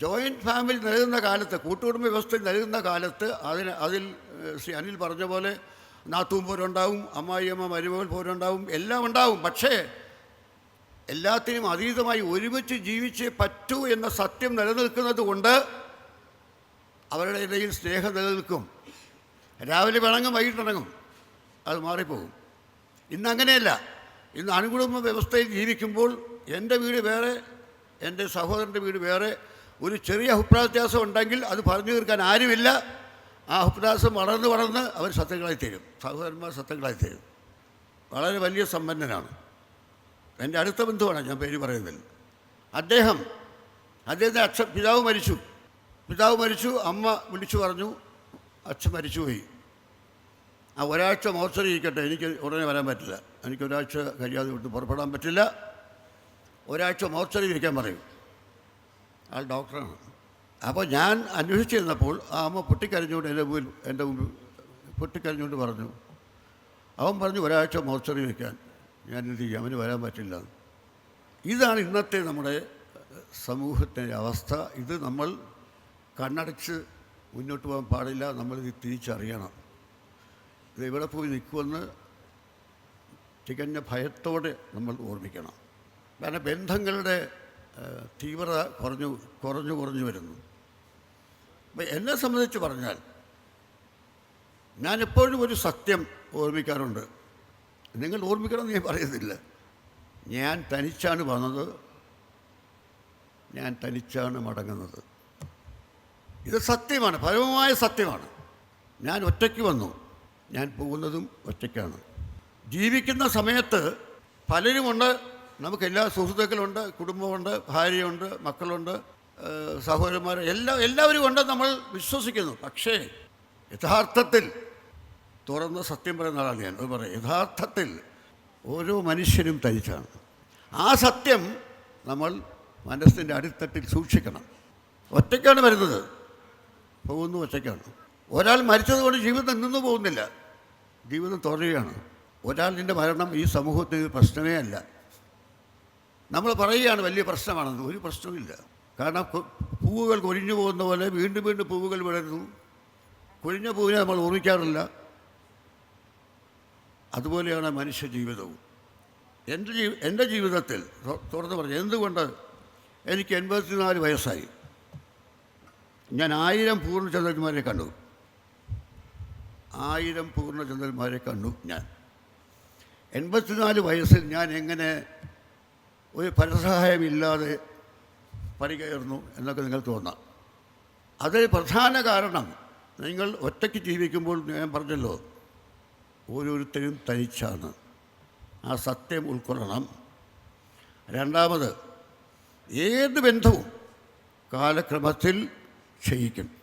Joint family നൽകുന്ന കാലത്ത് കൂട്ടുകുടുംബ വ്യവസ്ഥ നൽകുന്ന കാലത്ത് അതിന് അതിൽ ശ്രീ അനിൽ പറഞ്ഞ പോലെ നാത്തൂം പോരുണ്ടാവും അമ്മായിയമ്മ മരുമകൾ പോരുണ്ടാവും എല്ലാം ഉണ്ടാവും. പക്ഷേ എല്ലാത്തിനും അതീതമായി ഒരുമിച്ച് ജീവിച്ചേ പറ്റൂ എന്ന സത്യം നിലനിൽക്കുന്നത് കൊണ്ട് അവരുടെ ഇടയിൽ സ്നേഹം നിലനിൽക്കും. രാവിലെ പിണങ്ങും വൈകിട്ടിണങ്ങും അത് മാറിപ്പോകും. ഇന്ന് അങ്ങനെയല്ല. ഇന്ന് അണുകുടുംബ വ്യവസ്ഥയിൽ ജീവിക്കുമ്പോൾ എന്റെ വീട് വേറെ എന്റെ സഹോദരന്റെ വീട് വേറെ ഒരു ചെറിയ അഭിപ്രായ വ്യത്യാസം ഉണ്ടെങ്കിൽ അത് പറഞ്ഞു തീർക്കാൻ ആരുമില്ല. ആ അഭിപ്രാസം വളർന്ന് വളർന്ന് അവർ സത്യങ്ങളായി തരും. സഹോദരന്മാർ സത്യങ്ങളായി തരും. വളരെ വലിയ സമ്പന്നനാണ്. എന്റെ അടുത്ത ബന്ധുവാണ് ഞാൻ പേര് പറയുന്നതിൽ അദ്ദേഹം അദ്ദേഹത്തിന്റെ അച്ഛൻ പിതാവ് മരിച്ചു. പിതാവ് മരിച്ചു അമ്മ വിളിച്ചു പറഞ്ഞു അച്ഛൻ മരിച്ചുപോയി. ആ ഒരാഴ്ച മോർച്ചറി ഇരിക്കട്ടെ എനിക്ക് ഉടനെ വരാൻ പറ്റില്ല. എനിക്ക് ഒരാഴ്ച കഴിയാതെ വിട്ട് പുറപ്പെടാൻ പറ്റില്ല. ഒരാഴ്ച മോർച്ചറി ഇരിക്കാൻ പറയും. ആൾ ഡോക്ടറാണ്. അപ്പോൾ ഞാൻ അന്വേഷിച്ചിരുന്നപ്പോൾ ആ അമ്മ പൊട്ടിക്കരഞ്ഞുകൊണ്ട് എന്റെ മുമ്പിൽ എന്റെ മുമ്പിൽ പൊട്ടിക്കരഞ്ഞുകൊണ്ട് പറഞ്ഞു അവൻ പറഞ്ഞു ഒരാഴ്ച മോർച്ചറി വയ്ക്കാൻ ഞാൻ എന്ത് ചെയ്യും? അവന് വരാൻ പറ്റില്ല. ഇതാണ് ഇന്നത്തെ നമ്മുടെ സമൂഹത്തിന്റെ അവസ്ഥ. ഇത് നമ്മൾ കണ്ണടച്ച് മുന്നോട്ട് പോകാൻ പാടില്ല. നമ്മളിത് തിരിച്ചറിയണം. ഇത് എവിടെ പോയി നിൽക്കുമെന്ന് തികഞ്ഞ ഭയത്തോടെ നമ്മൾ ഓർമ്മിക്കണം. കാരണം ബന്ധങ്ങളുടെ തീവ്രത കുറഞ്ഞു കുറഞ്ഞു കുറഞ്ഞു വരുന്നു. എന്നെ സംബന്ധിച്ച് പറഞ്ഞാൽ ഞാനെപ്പോഴും ഒരു സത്യം ഓർമ്മിക്കാറുണ്ട്. നിങ്ങൾ ഓർമ്മിക്കണമെന്ന് ഞാൻ പറയുന്നില്ല. ഞാൻ തനിച്ചാണ് വന്നത്. ഞാൻ തനിച്ചാണ് മടങ്ങുന്നത്. ഇത് സത്യമാണ് പരമമായ സത്യമാണ്. ഞാൻ ഒറ്റയ്ക്ക് വന്നു. ഞാൻ പോകുന്നതും ഒറ്റയ്ക്കാണ്. ജീവിക്കുന്ന സമയത്ത് പലരുമുണ്ട്. നമുക്ക് എല്ലാ സുഹൃത്തുക്കളുണ്ട് കുടുംബമുണ്ട് ഭാര്യയുണ്ട് മക്കളുണ്ട് സഹോദരന്മാർ എല്ലാ എല്ലാവരും ഉണ്ട് നമ്മൾ വിശ്വസിക്കുന്നു. പക്ഷേ യഥാർത്ഥത്തിൽ തുറന്ന് സത്യം പറയുന്ന ആളാണ് ഞാൻ. അത് പറയാം യഥാർത്ഥത്തിൽ ഓരോ മനുഷ്യനും തരിച്ചാണ് ആ സത്യം നമ്മൾ മനസ്സിന്റെ അടിത്തട്ടിൽ സൂക്ഷിക്കണം. ഒറ്റയ്ക്കാണ് വരുന്നത്. പോകുന്നു ഒറ്റയ്ക്കാണ്. ഒരാൾ മരിച്ചതുകൊണ്ട് ജീവിതം നിന്നു പോകുന്നില്ല. ജീവിതം തുടരുകയാണ്. ഒരാളിന്റെ മരണം ഈ സമൂഹത്തിന് പ്രശ്നമേ അല്ല. നമ്മൾ പറയുകയാണ് വലിയ പ്രശ്നമാണെന്ന്. ഒരു പ്രശ്നവുമില്ല കാരണം പൂവുകൾ കൊഴിഞ്ഞു പോകുന്ന പോലെ വീണ്ടും വീണ്ടും പൂവുകൾ വിടരുന്നു കൊഴിഞ്ഞ പൂവിനെ നമ്മൾ ഓർമ്മിക്കാറില്ല. അതുപോലെയാണ് മനുഷ്യ ജീവിതവും. എന്റെ ജീ എന്റെ ജീവിതത്തിൽ തുറന്നു പറഞ്ഞു എന്തുകൊണ്ട് എനിക്ക് എൺപത്തിനാല് വയസ്സായി? ഞാൻ ആയിരം പൂർണചന്ദ്രന്മാരെ കണ്ടു. ആയിരം പൂർണചന്ദ്രന്മാരെ കണ്ടു ഞാൻ. എൺപത്തിനാല് വയസ്സിൽ ഞാൻ എങ്ങനെ ഒരു പരസഹായമില്ലാതെ പണികയറുന്നു എന്നൊക്കെ നിങ്ങൾ തോന്നാം. അതിന് പ്രധാന കാരണം നിങ്ങൾ ഒറ്റയ്ക്ക് ജീവിക്കുമ്പോൾ ഞാൻ പറഞ്ഞല്ലോ ഓരോരുത്തരും തനിച്ചാണ്. ആ സത്യം ഉൾക്കൊള്ളണം. രണ്ടാമത് ഏത് ബന്ധവും കാലക്രമത്തിൽ ക്ഷയിക്കും